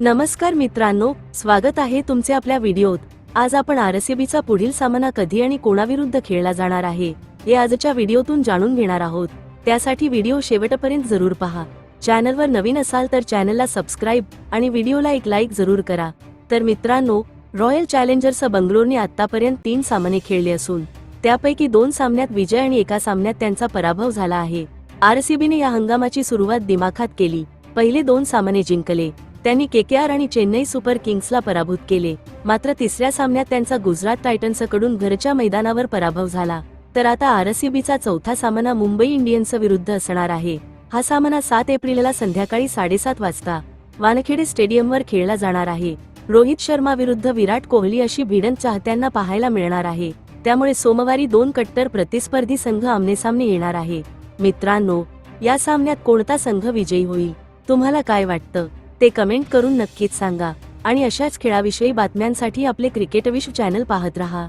नमस्कार मित्रांनो स्वागत आहे तुमचे आपल्या व्हिडिओत. आज आपण आरसीबीचा पुढील सामना कधी आणि कोणाविरुद्ध खेळला जाणार आहे हे आजच्या व्हिडिओतून जाणून घेणार आहोत. त्यासाठी व्हिडिओ शेवटपर्यंत जरूर पहा. चॅनलवर नवीन असाल तर चॅनलला सबस्क्राईब आणि व्हिडिओला एक लाईक जरूर करा. तर मित्रांनो रॉयल चॅलेंजर्स बंगलोरने आतापर्यंत तीन सामने खेळले असून त्यापैकी दोन सामन्यात विजय आणि एका सामन्यात त्यांचा पराभव झाला आहे. आरसीबीने या हंगामाची सुरुवात दिमाखात केली. पहिले दोन सामने जिंकले. त्यांनी केकेआर आणि चेन्नई सुपर किंग्सला पराभूत केले. मात्र तिसऱ्या सामन्यात त्यांचा गुजरात टायटन्सकडून घरच्या मैदानावर पराभव झाला. तर आता आरसीबीचा चौथा सामना मुंबई इंडियन्स विरुद्ध असणार आहे. हा सामना सात एप्रिलला संध्याकाळी साडेसात वाजता वानखेडे स्टेडियमवर खेळला जाणार आहे. रोहित शर्मा विरुद्ध विराट कोहली अशी भिडंत चाहत्यांना पाहायला मिळणार आहे. त्यामुळे सोमवारी दोन कट्टर प्रतिस्पर्धी संघ आमनेसामने येणार आहे. मित्रांनो या सामन्यात कोणता संघ विजयी होईल? तुम्हाला काय वाटतं? ते कमेंट करून नक्कीच सांगा. आणि अशाच खेळाविषयी बातम्यांसाठी आपले क्रिकेट विश्व चॅनल पाहत रहा.